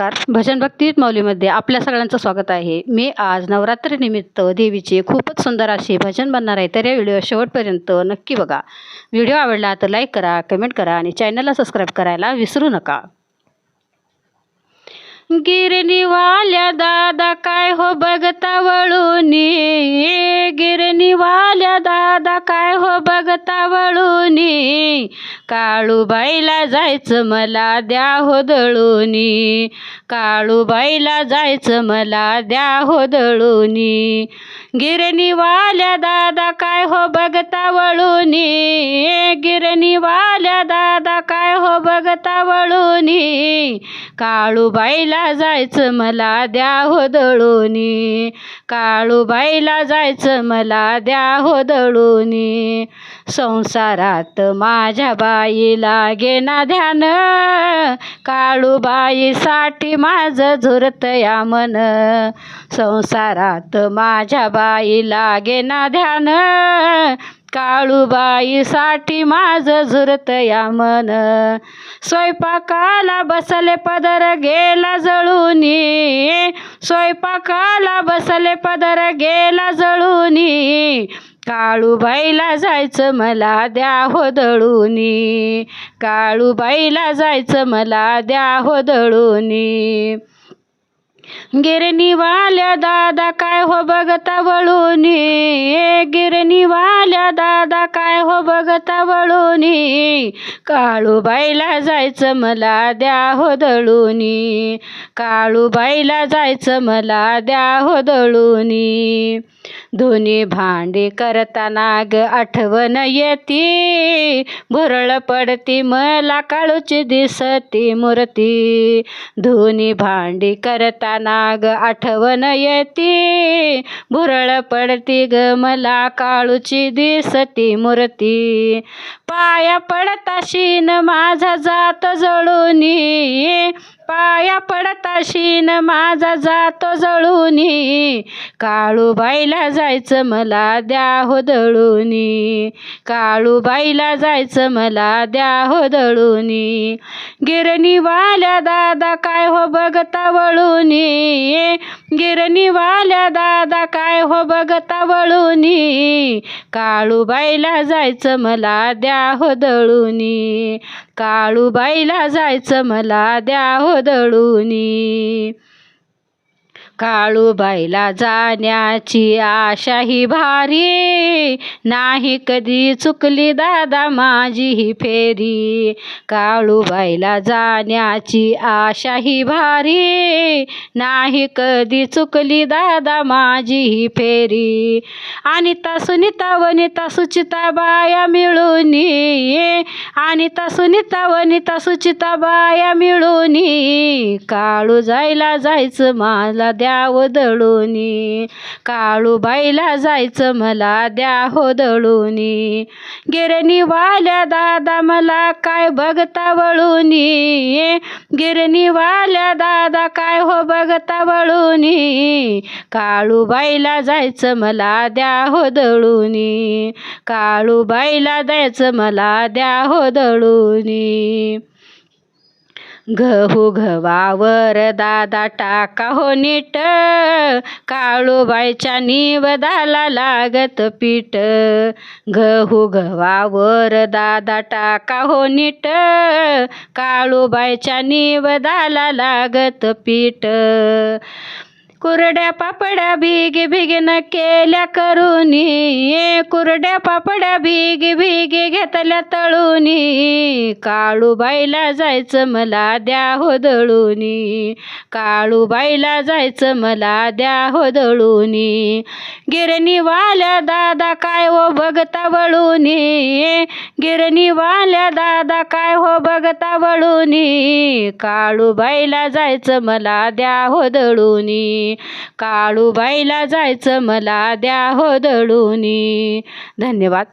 नमस्कार. भजन भक्ती माऊलीमध्ये आपल्या सगळ्यांचं स्वागत आहे. मी आज नवरात्रीनिमित्त देवीचे खूपच सुंदर असे भजन बनणार आहे तर या व्हिडिओ शेवटपर्यंत नक्की बघा. व्हिडिओ आवडला तर लाईक करा कमेंट करा आणि चॅनलला सबस्क्राईब करायला विसरू नका. गिरणीवाल्या दादा काय हो बघता वळूनी? गिरणीवाल्या दादा काय हो बघता वळूनी? काळूबाईला जायचं मला द्या हो दळून. काळूबाईला जायचं मला द्या हो दळूनी. हो गिरणीवाल्या दादा काय हो बघता वळूनी? गिरणीवाल्या दादा काय हो बघता वळूनी? काळूबाईला जायचं मला द्या हो दळूनी काळूबाईला जायचं मला द्या हो दळूनी संसारात माझ्या बाईला गेना ध्यान. काळूबाईसाठी माझं झुरत या मन. संसारात माझ्या बाईला गेना ध्यान. काळूबाईसाठी माझं झुरत या मन. स्वयंपाकाला बसले पदर गेला जळूनी. स्वयंपाकाला बसले पदर गेला जळूनी. काळूबाईला जायचं मला द्या हो दळूनी. काळूबाईला जायचं मला द्या हो दळूनी. गिरणीवाल्या दादा काय हो बघता वळूनी. गिरणीवाल्या दादा काय हो बघता वळूनी? काळूबाईला जायचं मला द्या हो दळूनी. काळूबाईला जायचं मला द्या हो दळूनी. दोन्ही भांडी करताना ग आठवण येती. भुरळ पडती मला काळूची दिसती मूर्ती. दोन्ही भांडी करताना ग आठवण येती. भुरळ पडती ग मला काळूची दिसती मूर्ती. पाया पडताशीन माझा जात जळूनी. पाया पडताशीन माझा जातो जळूनी. काळूबाईला जायचं मला द्या हो दळूनी. काळूबाईला जायचं मला द्या हो दळूनी. गिरणीवाल्या दादा काय हो बघता वळूनी. गिरणीवाल्या दादा काय हो बघता वळूनी. काळूबाईला जायचं मला द्या हो दळूनी. काळूबाईला जायचं मला द्या हो दळूनी. काळूबाईला जाण्याची आशा ही भारी. नाही कधी चुकली दादा माझी ही फेरी. काळूबाईला जाण्याची आशा ही भारी. नाही कधी चुकली दादा माझी ही फेरी. आणि सुनीता वनिता सुचिता बाया मिळूनी आणि सुनीता वनिता सुचिता बाया मिळूनी काळू जायला जायचं मला द्या द्याव हो दळूनी. काळूबाईला जायचं मला द्या हो दळूनी. गिरणीवाल्या दादा मला काय बघता वळूनी? गिरणीवाल्या दादा काय हो बघता वळूनी? काळूबाईला जायचं मला द्या हो दळूनी. काळूबाईला द्यायचं मला द्या हो दळूनी. गहू गव्हावर दादा टाका हो नीट. काळूबाईच्या निवदाला लागत पीठ. गहू गव्हावर दादा टाका हो नीट. काळूबाईच्या निवदाला लागत पीठ. कुरड्या पापड्या भीग भिगन केल्या करूनी. कुरड्या पापड्या भीग भीग घेतल्या तळूनी. काळूबाईला जायचं मला द्या होदळूनी काळूबाईला जायचं मला द्या होदळूनी गिरणीवाल्या दादा काय हो बघता वळूनी. गिरणीवाल्या दादा काय हो बघता वळूनी. काळूबाईला जायचं मला द्या हो दळूनी. काळूबाईला जायचं मला द्या हो दळूनी. धन्यवाद.